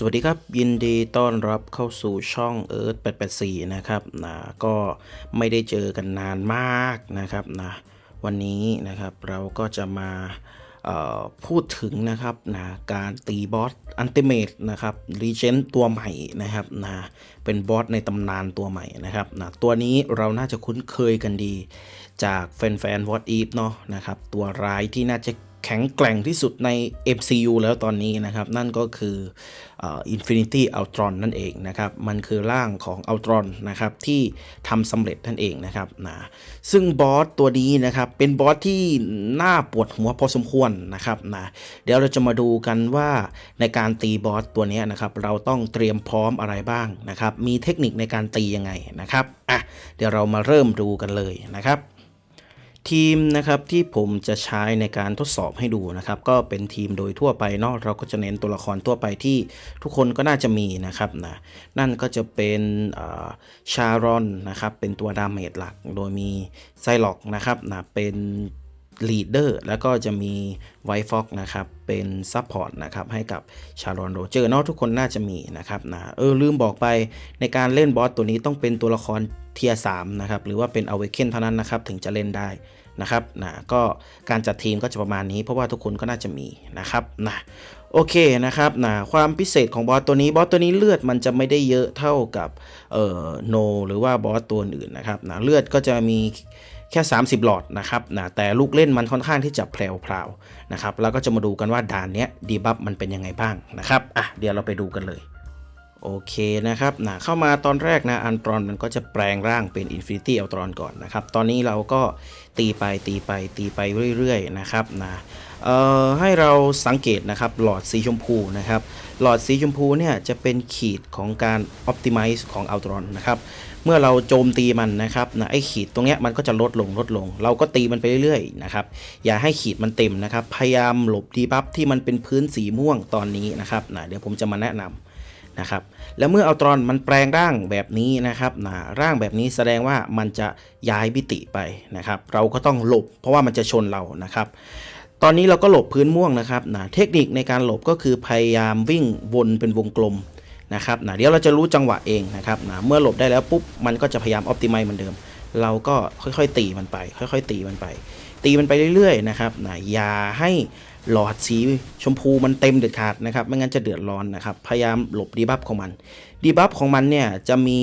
สวัสดีครับ ยินดีต้อนรับเข้าสู่ช่อง Earth 884 นะครับนะก็ไม่ได้เจอกันนานมากนะครับนะวันนี้นะครับเราก็จะมาพูดถึงนะครับนะการตีบอสอันติเมตนะครับรีเจนตัวใหม่นะครับนะเป็นบอสในตำนานตัวใหม่นะครับนะตัวนี้เราน่าจะคุ้นเคยกันดี จากแฟนๆ What If เนาะนะครับตัวร้ายที่น่าจะ แข็งแกร่งที่สุดใน MCU แล้วตอนนี้นะครับ นั่นก็คืออ่อ Infinity Ultron นั่นเองนะครับ มันคือร่างของ Ultron นนะครับที่ทำสำเร็จนั่นเองนะครับนะซึ่งบอสตัวนี้นะครับเป็นบอสที่น่าปวดหัวพอสมควรนะครับนะเดี๋ยวเราจะมาดูกันว่าในการตีบอสตัวนี้นะครับเราต้องเตรียมพร้อมอะไรบ้างนะครับ มีเทคนิคในการตียังไงนะครับอะเดี๋ยวเรามาเริ่มดูกันเลยนะครับ ทีมนะครับที่ผมจะใช้ในการทดสอบให้ดูนะครับ ก็เป็นทีมโดยทั่วไปเนาะเราก็จะเน้นตัวละครทั่วไปที่ทุกคนก็น่าจะมีนะครับนะนั่นก็จะเป็นชารอนนะครับเป็นตัวดาเมจหลักโดยมีไซล็อกนะครับนะเป็น ลีดเดอร์แล้วก็จะมีไวฟ็อกนะครับ เป็นซัพพอร์ตนะครับ ให้กับชารอนโรเจอร์เนาะทุกคนน่าจะมีนะครับนะเออ ลืมบอกไปในการเล่นบอสตัวนี้ต้องเป็นตัวละครเทียสามนะครับ หรือว่าเป็นอเวเคนเท่านั้นนะครับ ถึงจะเล่นได้นะครับนะก็การจัดทีมก็จะประมาณนี้ เพราะว่าทุกคนก็น่าจะมีนะครับนะโอเคนะครับนะความพิเศษของบอสตัวนี้บอสตัวนี้เลือดมันจะไม่ได้เยอะเท่ากับเอ่อโนหรือว่าบอสตัวอื่นนะครับนะเลือดก็จะมี แค่ 30 หลอดนะครับนะแต่ลูกเล่นมันค่อนข้างที่จะแพรวๆนะครับแล้วก็จะมาดูกันว่าด่านเนี้ยดีบัฟมันเป็นยังไงบ้างนะครับอะเดี๋ยวเราไปดูกันเลยโอเคนะครับนะเข้ามาตอนแรกนะอันตรอนมันก็จะแปลงร่างเป็น Infinity อัลตรอนก่อนนะครับ ตอนนี้เราก็ตีไปตีไปตีไปเรื่อยๆนะครับนะเอ่อให้เราสังเกตนะครับหลอดสีชมพูนะครับ หลอดสีชมพูเนี่ยจะเป็นขีดของการ Optimize ของอัลตรอนนะครับ มื่อเราโจมตีมันนะครับนะไอขีดตรงเนี้ยมันก็จะลดลงลดลง เราก็ตีมันไปเรื่อยๆนะครับอย่าให้ขีดมันเต็มนะครับ พยายามหลบดีบัฟที่มันเป็นพื้นสีม่วงตอนนี้นะครับนะเดี๋ยวผมจะมาแนะนำนะครับแล้วเมื่ออัลตรอนมันแปลงร่างแบบนี้นะครับนะร่างแบบนี้แสดงว่ามันจะย้ายมิติไปนะครับ เราก็ต้องหลบเพราะว่ามันจะชนเรานะครับ ตอนนี้เราก็หลบพื้นม่วงนะครับนะเทคนิคในการหลบก็คือพยายามวิ่งวนเป็นวงกลม นะครับนะเดี๋ยวเราจะรู้จังหวะเองนะครับนะเมื่อหลบได้แล้วปุ๊บมันก็จะพยายามออ t ติ i z e เหมือนเดิม เราก็ค่อยๆตีมันไป ค่อย ๆ ตีมันไป ตีมันไปเรื่อยๆนะครับนะอย่าให้หลอดสีชมพูมันเต็มเด็ดขาดนะครับไม่งั้นจะเดือดร้อนนะครับพยายามหลบดีบัฟของมันดีบัฟของมันเนี่ยจะมี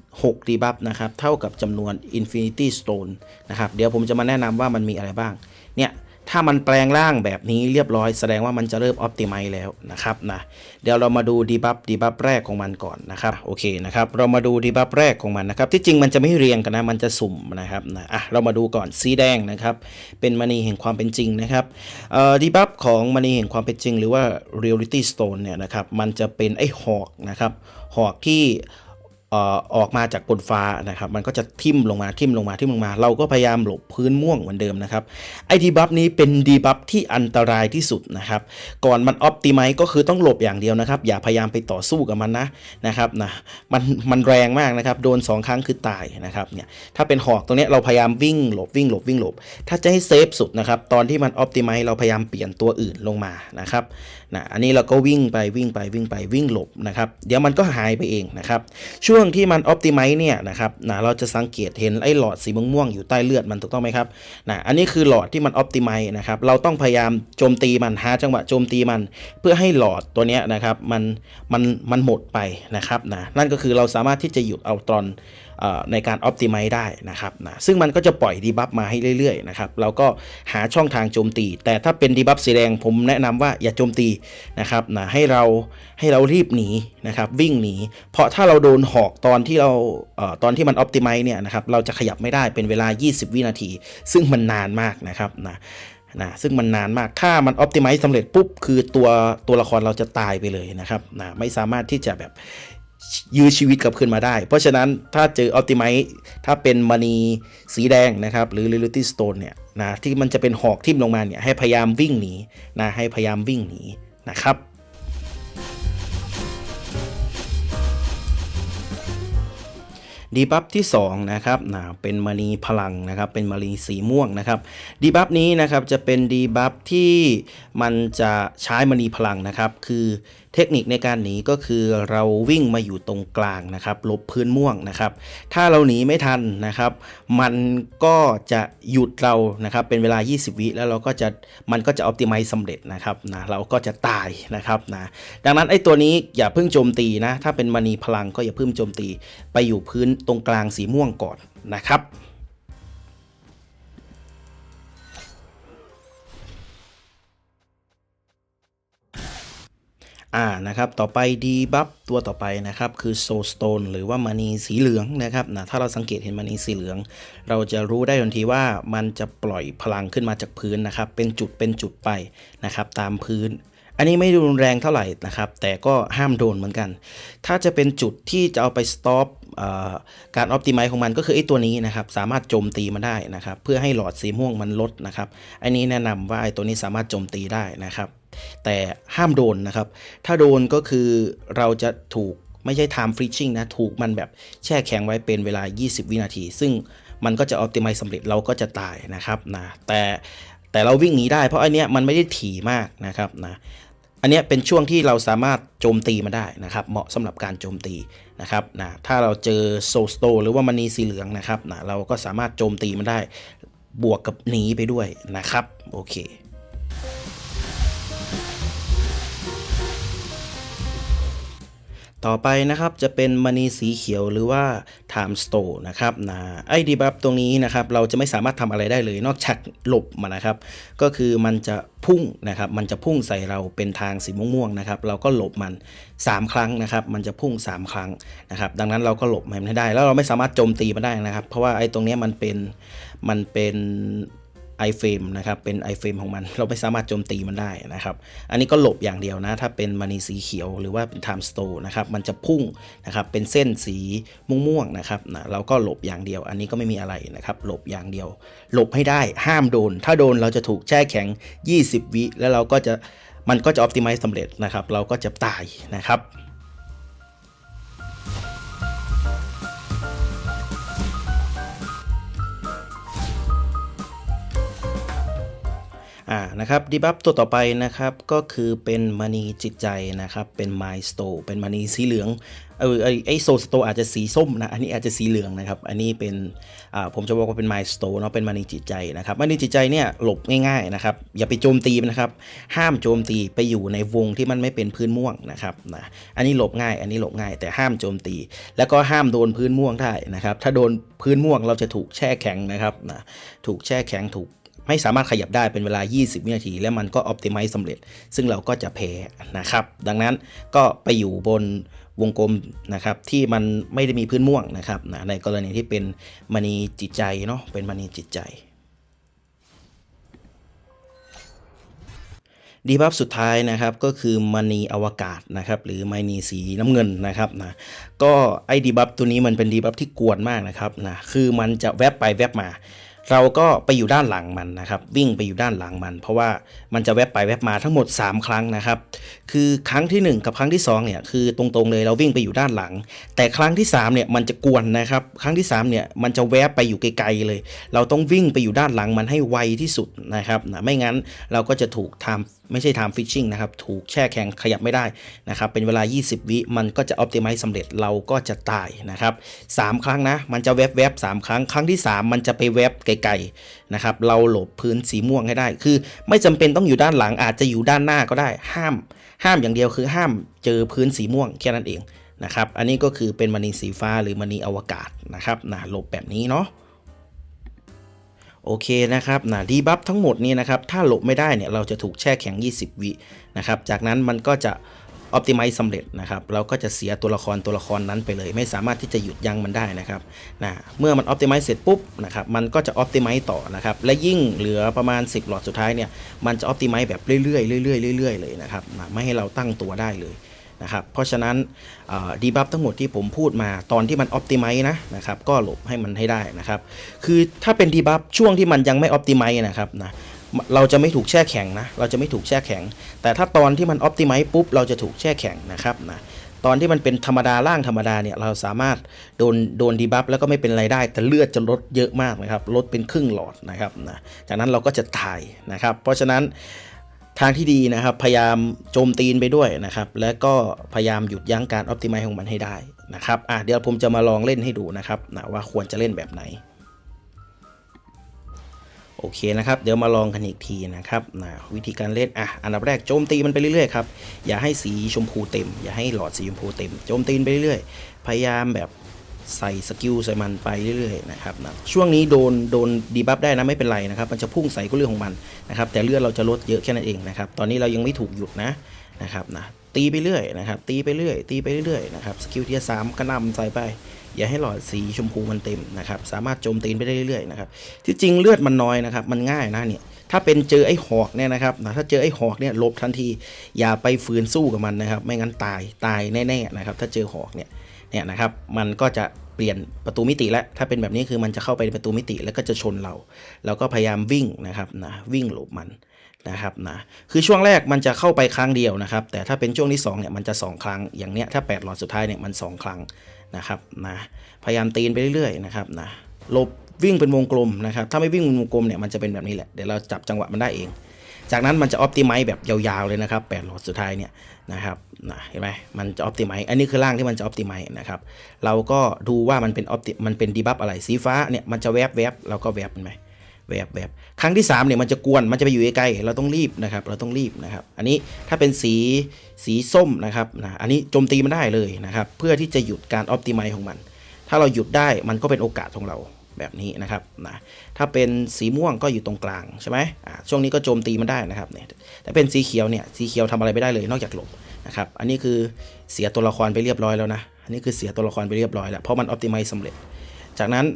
6ดีบัฟนะครับเท่ากับจำนวน Infinity Stone นะครับเดี๋ยวผมจะมาแนะนำว่ามันมีอะไรบ้างเนี่ย ถ้ามันแปลงร่างแบบนี้เรียบร้อยแสดงว่ามันจะเริ่มออ t ติ i z e แล้วนะครับนะเดี๋ยวเรามาดูดีบัฟดีบัฟแรกของมันก่อนนะครับโอเคนะครับเรามาดูดีบัฟแรกของมันนะครับที่จริงมันจะไม่เรียงกันนะมันจะสุ่มนะครับนะอะเรามาดูก่อนสีแดงนะครับเป็นมณีแห่งความเป็นจริงนะครับเอ่อดีบัฟของมณีแห่งความเป็นจริง หรือว่า reality stone เนี่ยนะครับมันจะเป็นไอ้หอกนะครับหอกที่ ออกมาจากบนฟ้านะครับมันก็จะทิ่มลงมาทิ่มลงมาทิ่มลงมา เราก็พยายามหลบพื้นม่วงเหมือนเดิมนะครับไอ้ดีบัฟนี้เป็นดีบัฟที่อันตรายที่สุดนะครับก่อนมันออ t ติ i z e ก็คือต้องหลบอย่างเดียวนะครับ อย่าพยายามไปต่อสู้กับมันนะนะครับนะมันมันแรงมากนะครับโดน 2 ครั้งคือตายนะครับเนี่ยถ้าเป็นหอกตรงนี้เราพยายามวิ่งหลบวิ่งหลบวิ่งหลบ ถ้าจะให้เซฟสุดนะครับตอนที่มันออ t ติ i z e เราพยายามเปลี่ยนตัวอื่นลงมานะครับนะอันนี้เราก็วิ่งไปวิ่งไปวิ่งไปวิ่งหลบนะครับเดี๋ยวมันก็หายไปเองนะครับช่วงที่มันออปติไมซ์เนี่ยนะครับนะเราจะสังเกตเห็นไอ้หลอดสีม่วงๆอยู่ใต้เลือดมันถูกต้องไหมครับนะอันนี้คือหลอดที่มันออปติไมซ์นะครับเราต้องพยายามโจมตีมันหาจังหวะโจมตีมัน เพื่อให้หลอดตัวเนี้ยนะครับมันมันมันหมดไปนะครับนะนั่นก็คือเราสามารถที่จะหยุดเอาตรอน ในการออ t ติ i z e ได้นะครับนะซึ่งมันก็จะปล่อยดีบัฟมาให้เรื่อยๆนะครับเราก็หาช่องทางโจมตี แต่ถ้าเป็นดีบัฟสีแดงผมแนะนำว่าอย่าโจมตีนะครับนะให้เราให้เรารีบหนีนะครับวิ่งหนี เพราะถ้าเราโดนหอกตอนที่เราเอ่อตอนที่มันออ t ติ i z e เนี่ยนะครับเราจะขยับไม่ได้เป็นเวลา 20 วินาที ซึ่งมันนานมากนะครับนะนะซึ่งมันนานมาก ถ้ามันออ t ติ i z e สำเร็จปุ๊บ คือตัวตัวละครเราจะตายไปเลยนะครับนะไม่สามารถที่จะแบบ ยื้อชีวิตกลับคืนมาได้ เพราะฉะนั้นถ้าเจออ t ติ i z e ถ้าเป็นมณีสีแดงนะครับ หรือ Reality Stone เนี่ยนะที่มันจะเป็นหอกทิ่มลงมาเนี่ยให้พยายามวิ่งหนีนะให้พยายามวิ่งหนีนะครับดีบัฟที่2นะครับนะเป็นมณีพลังนะครับ เป็นมณีสีม่วงนะครับดีบัฟนี้นะครับจะเป็นดีบัฟที่มันจะใช้มณีพลังนะครับ คือ เทคนิคในการหนีก็คือเราวิ่งมาอยู่ตรงกลางนะครับหลบพื้นม่วงนะครับ ถ้าเราหนีไม่ทันนะครับ มันก็จะหยุดเรานะครับเป็นเวลา 20 วิแล้วเราก็จะมันก็จะ optimize สำเร็จนะครับนะเราก็จะตายนะครับนะดังนั้นไอ้ตัวนี้อย่าเพิ่งโจมตีนะ ถ้าเป็นมณีพลังก็อย่าเพิ่งโจมตี ไปอยู่พื้นตรงกลางสีม่วงก่อนนะครับ อ่านะครับต่อไปดีบัฟตัวต่อไปนะครับคือโซสโตนหรือว่ามณีสีเหลืองนะครับนะถ้าเราสังเกตเห็นมณีสีเหลือง เราจะรู้ได้ทันทีว่ามันจะปล่อยพลังขึ้นมาจากพื้นนะครับเป็นจุดเป็นจุดไปนะครับตามพื้น อันนี้ไม่รุนแรงเท่าไหร่นะครับ แต่ก็ห้ามโดนเหมือนกัน ถ้าจะเป็นจุดที่จะเอาไปสต็อปการออ t ติไม e ของมันก็คือไอ้ตัวนี้นะครับ สามารถโจมตีมันได้นะครับ เพื่อให้หลอดสีม่วงมันลดนะครับ อันนี้แนะนำว่าไอ้ตัวนี้สามารถโจมตีได้นะครับ แต่ห้ามโดนนะครับ ถ้าโดนก็คือเราจะถูกไม่ใช่ time freezing นะ ถูกมันแบบแช่แข็งไว้เป็นเวลา 20 วินาที ซึ่งมันก็จะ optimize สำเร็จเราก็จะตายนะครับนะแต่แต่เราวิ่งหนีได้เพราะอันเนี้ยมันไม่ได้ถี่มากนะครับนะ อันนี้เป็นช่วงที่เราสามารถโจมตีมาได้นะครับ เหมาะสำหรับการโจมตีนะครับนะถ้าเราเจอโซสโตหรือว่ามันนีสีเหลืองนะครับนะเราก็สามารถโจมตีมันได้ บวกกับหนีไปด้วยนะครับ โอเค ต่อไปนะครับจะเป็นมณีสีเขียวหรือว่า time store นะครับนะไอ้ดีบัฟตรงนี้นะครับเราจะไม่สามารถทำอะไรได้เลย นอกจากหลบมันนะครับ ก็คือมันจะพุ่งนะครับมันจะพุ่งใส่เราเป็นทางสีม่วงๆนะครับเราก็หลบมัน 3 ครั้งนะครับ มันจะพุ่ง 3 ครั้งนะครับ ดังนั้นเราก็หลบมันให้ได้ แล้วเราไม่สามารถโจมตีมันได้นะครับ เพราะว่าไอ้ตรงนี้มันเป็นมันเป็น ไอเฟรมนะครับ เป็นไอเฟรมของมัน เราไม่สามารถโจมตีมันได้นะครับ อันนี้ก็หลบอย่างเดียวนะ ถ้าเป็นมณีสีเขียวหรือว่าเป็น time store นะครับ มันจะพุ่งนะครับ เป็นเส้นสีม่วงๆนะครับนะเราก็หลบอย่างเดียว อันนี้ก็ไม่มีอะไรนะครับ หลบอย่างเดียว หลบให้ได้ ห้ามโดน ถ้าโดนเราจะถูกแช่แข็ง 20 วิ แล้วเราก็จะ มันก็จะ optimize สำเร็จนะครับ เราก็จะตายนะครับ อ่านะครับดีบัฟตัวต่อไปนะครับก็คือเป็นมณีจิตใจนะครับเป็นไมสโตเป็นมณีสีเหลืองเออไอไอโซสโตอาจจะสีส้มนะอันนี้อาจจะสีเหลืองนะครับอันนี้เป็นอ่าผมจะบอกว่าเป็นไมสโตเนาะเป็นมณีจิตใจนะครับมณีจิตใจเนี่ยหลบง่ายๆนะครับอย่าไปโจมตีนนะครับห้ามโจมตีไปอยู่ในวงที่มันไม่เป็นพื้นม่วงนะครับนะอันนี้หลบง่าย อันนี้หลบง่าย แต่ห้ามโจมตี แล้วก็ห้ามโดนพื้นม่วงได้นะครับถ้าโดนพื้นม่วงเราจะถูกแช่แข็งนะครับนะถูกแช่แข็งถูก ไม่สามารถขยับได้เป็นเวลา 20 วินาที แล้วมันก็ optimize สำเร็จ ซึ่งเราก็จะแพ้นะครับ ดังนั้นก็ไปอยู่บนวงกลมนะครับที่มันไม่ได้มีพื้นม่วงนะครับนะในกรณีที่เป็นมณีจิตใจเนาะเป็นมณีจิตใจดีบัฟสุดท้ายนะครับก็คือมณีอวกาศนะครับหรือมณีสีน้ำเงินนะครับนะก็ไอ้ดีบัฟตัวนี้มันเป็นดีบัฟที่กวนมากนะครับนะคือมันจะแวบไปแวบมา เราก็ไปอยู่ด้านหลังมันนะครับ วิ่งไปอยู่ด้านหลังมัน เพราะว่ามันจะแวบไปแวบมาทั้งหมด 3 ครั้งนะครับ คือครั้งทีหนึ่1 กับครั้งที่2เนี่ยคือตรงๆเลยเราวิ่งไปอยู่ด้านหลัง แต่ครั้งที่3เนี่ยมันจะกวนนะครับ ครั้งที่3เนี่ยมันจะแวบไปอยู่ไกลๆเลย เราต้องวิ่งไปอยู่ด้านหลังมันให้ไวที่สุดนะครับนะไม่งั้นเราก็จะถูกทำ ไม่ใช่ทำฟิชชิ่งนะครับ ถูกแช่แข็งขยับไม่ได้นะครับ เป็นเวลา 20 วิมันก็จะออ t ติไม e สำเร็จเราก็จะตายนะครับ 3 ครั้งนะ มันจะแวบแวบๆ3ครั้ง ครั้งที่ 3 มันจะไปแวบไกลๆนะครับ เราหลบพื้นสีม่วงให้ได้ คือ ไม่จำเป็นต้องอยู่ด้านหลังอาจจะอยู่ด้านหน้าก็ได้ ห้าม ห้ามอย่างเดียวคือห้ามเจอพื้นสีม่วงแค่นั้นเองนะครับ อันนี้ก็คือเป็นมณีสีฟ้าหรือมณีอวกาศนะครับนะหลบแบบนี้เนาะ โอเคนะครับนะดีบัฟทั้งหมดนี้นะครับ ถ้าหลบไม่ได้เนี่ยเราจะถูกแช่แข็ง 20 วินะครับ จากนั้นมันก็จะ optimize สำเร็จนะครับ เราก็จะเสียตัวละครตัวละครนั้นไปเลย ไม่สามารถที่จะหยุดยั้งมันได้นะครับนะเมื่อมัน optimize เสร็จปุ๊บนะครับ มันก็จะ optimize ต่อนะครับ และยิ่งเหลือประมาณ 10 หลอดสุดท้ายเนี่ย มันจะ optimize แบบเรื่อยๆเรื่อยๆเรื่อยๆเลยนะครับนะไม่ให้เราตั้งตัวได้เลย นะครับเพราะฉะนั้นดีบัฟทั้งหมดที่ผมพูดมาตอนที่มัน Optimize นะนะครับก็หลบให้มันให้ได้นะครับคือถ้าเป็นดีบัฟช่วงที่มันยังไม่ Optimize นะครับนะเราจะไม่ถูกแช่แข็งนะเราจะไม่ถูกแช่แข็ง แต่ถ้าตอนที่มัน Optimize ปุ๊บเราจะถูกแช่แข็งนะครับนะตอนที่มันเป็นธรรมดาล่างธรรมดาเนี่ยเราสามารถโดนโดนดีบัฟแล้วก็ไม่เป็นไรได้ แต่เลือดจะลดเยอะมากนะครับลดเป็นครึ่งหลอดนะครับนะจากนั้นเราก็จะถ่ายนะครับ เพราะฉะนั้น ทางที่ดีนะครับ พยายามโจมตีนไปด้วยนะครับ และก็พยายามหยุดยั้งการอ p ติ i z e ของมันให้ได้นะครับอะเดี๋ยวผมจะมาลองเล่นให้ดูนะครับนะว่าควรจะเล่นแบบไหน โอเคนะครับ เดี๋ยวมาลองกันอีกทีนะครับนะวิธีการเล่นอะอันดับแรกโจมตีมันไปเรื่อยๆครับอย่าให้สีชมพูเต็ม อย่าให้หลอดสีชมพูเต็มโจมตีนไปเรื่อยๆ พยายามแบบ ใส่สกิลใส่มันไปเรื่อยๆนะครับนะช่วงนี้โดนโดนดีบัฟได้นะไม่เป็นไรนะครับมันจะพุ่งใส่ก็เรื่องของมันนะครับแต่เลือดเราจะลดเยอะแค่นั้นเองนะครับตอนนี้เรายังไม่ถูกหยุดนะนะครับนะตีไปเรื่อยนะครับตีไปเรื่อย ตีไปเรื่อยนะครับสกิลทียสามกระนำใส่ไปอย่าให้หลอดสีชมพูมันเต็มนะครับสามารถโจมตีนไปได้เรื่อยๆนะครับที่จริงเลือดมันน้อยนะครับมันง่ายนะเนี่ยถ้าเป็นเจอไอ้หอกเนี่ยนะครับนะถ้าเจอไอ้หอกเนี่ยลบทันที อย่าไปฝืนสู้กับมันนะครับ ไม่งั้นตายตายแน่ๆนะครับถ้าเจอหอกเนี่ย เนี่ยนะครับมันก็จะเปลี่ยนประตูมิติแล้วถ้าเป็นแบบนี้คือมันจะเข้าไปในประตูมิติแล้วก็จะชนเรา เราก็พยายามวิ่งนะครับนะวิ่งหลบมันนะครับนะคือช่วงแรกมันจะเข้าไปครั้งเดียวนะครับ แต่ถ้าเป็นช่วงที่2เนี่ยมันจะ 2 ครั้งอย่างเนี้ยถ้า 8 หลอดสุดท้ายเนี่ยมัน 2 ครั้งนะครับนะพยายามตีนไปเรื่อยๆนะครับนะหลบวิ่งเป็นวงกลมนะครับถ้าไม่วิ่งเป็นวงกลมเนี่ยมันจะเป็นแบบนี้แหละเดี๋ยวเราจับจังหวะมันได้เอง จากนั้นมันจะออ t ติไม e แบบยาวๆเลยนะครับ8หลอดสุดท้ายเนี่ยนะครับนะเห็นไหมมันจะออ t ติไม e อันนี้คือร่างที่มันจะออ t ติไม e นะครับเราก็ดูว่ามันเป็นออ t ติมันเป็นดีบัฟอะไรสีฟ้าเนี่ยมันจะแวบแวบเราก็แวบมันไหมแวบแวบครั้งที่3เนี่ยมันจะกวนมันจะไปอยู่ใกล้ๆเราต้องรีบนะครับเราต้องรีบนะครับ อันนี้ถ้าเป็นสีสีส้มนะครับนะอันนี้โจมตีมันได้เลยนะครับเพื่อที่จะหยุดการออ t ติไม e ของมัน ถ้าเราหยุดได้มันก็เป็นโอกาสของเรา แบบนี้นะครับนะถ้าเป็นสีม่วงก็อยู่ตรงกลางใช่ไหมอ่าช่วงนี้ก็โจมตีมันได้นะครับเนี่ยแต่เป็นสีเขียวเนี่ยสีเขียวทำอะไรไม่ได้เลยนอกจากหลบนะครับอันนี้คือเสียตัวละครไปเรียบร้อยแล้วนะอันนี้คือเสียตัวละครไปเรียบร้อยแล้วเพราะมันออ t ติไม e สำเร็จ จากนั้น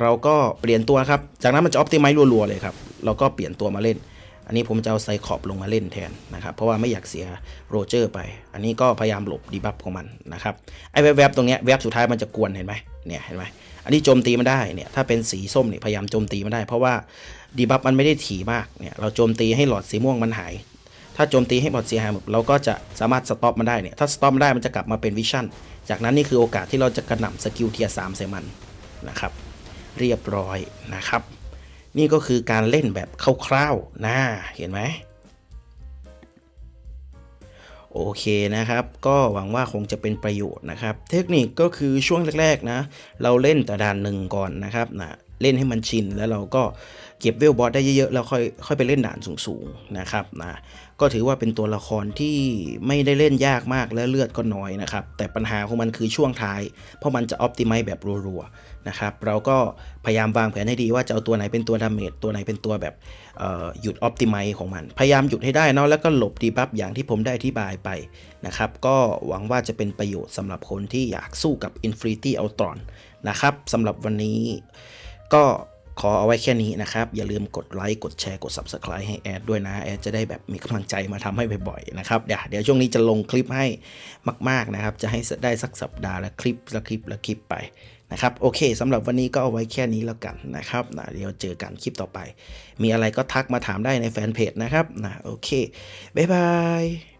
เราก็เปลี่ยนตัวครับ จากนั้นมันจะออ t ติไม e รัวๆเลยครับเราก็เปลี่ยนตัวมาเล่น อันนี้ผมจะเอาไซคอบลงมาเล่นแทนนะครับเพราะว่าไม่อยากเสียโรเจอร์ไป อันนี้ก็พยายามหลบดีบัฟของมันนะครับไอ้แวบๆตรงเนี้ยแวบสุดท้ายมันจะกวนเห็นไหมเนี่ยเห็นไหม อันนี้โจมตีมันได้เนี่ยถ้าเป็นสีส้มเนี่ยพยายามโจมตีมันได้ เพราะว่าดีบัฟมันไม่ได้ถี่มากเนี่ยเราโจมตีให้หลอดสีม่วงมันหาย ถ้าโจมตีให้หลอดสีหายหมดเราก็จะสามารถสต็อปมันได้เนี่ยถ้าสต็อปมันได้มันจะกลับมาเป็นวิชั่นจากนั้นนี่คือโอกาสที่เราจะกระหน่ำสกิลเทียสามใส่มันนะครับเรียบร้อยนะครับ นี่ก็คือการเล่นแบบคร่าวๆนะเห็นไหม โอเคนะครับ ก็หวังว่าคงจะเป็นประโยชน์นะครับ เทคนิคก็คือช่วงแรกๆนะ เราเล่นแต่ด่านหนึ่งก่อนนะครับนะเล่นให้มันชินแล้วเราก็ เก็บเวลบอสได้เยอะๆแล้วค่อยค่อยไปเล่นด่านสูงๆนะครับนะก็ถือว่าเป็นตัวละครที่ไม่ได้เล่นยากมากและเลือดก็น้อยนะครับแต่ปัญหาของมันคือช่วงท้าย เพราะมันจะออ t ติไม e แบบรัวๆนะครับเราก็พยายามวางแผนให้ดีว่าจะเอาตัวไหนเป็นตัวดาเมจตัวไหนเป็นตัวแบบหยุดออ t ติไม e ของมัน พยายามหยุดให้ได้นะแล้วก็หลบดีบัฟอย่างที่ผมได้อธิบายไปนะครับก็หวังว่าจะเป็นประโยชน์สำหรับคนที่อยากสู้กับ Infinity Ultron นะครับสำหรับวันนี้ก็ ขอเอาไว้แค่นี้นะครับ อย่าลืมกดไลค์ กดแชร์ กด Subscribe ให้แอดด้วยนะ แอดจะได้แบบมีกำลังใจมาทำให้บ่อยๆนะครับ เดี๋ยวเดี๋ยวช่วงนี้จะลงคลิปให้มากๆนะครับ จะให้ได้สักสัปดาห์ละคลิปละคลิปละคลิปไปนะครับโอเคสำหรับวันนี้ก็เอาไว้แค่นี้แล้วกันนะครับนะเดี๋ยวเจอกันคลิปต่อไป มีอะไรก็ทักมาถามได้ในแฟนเพจนะครับนะโอเค บ๊ายบาย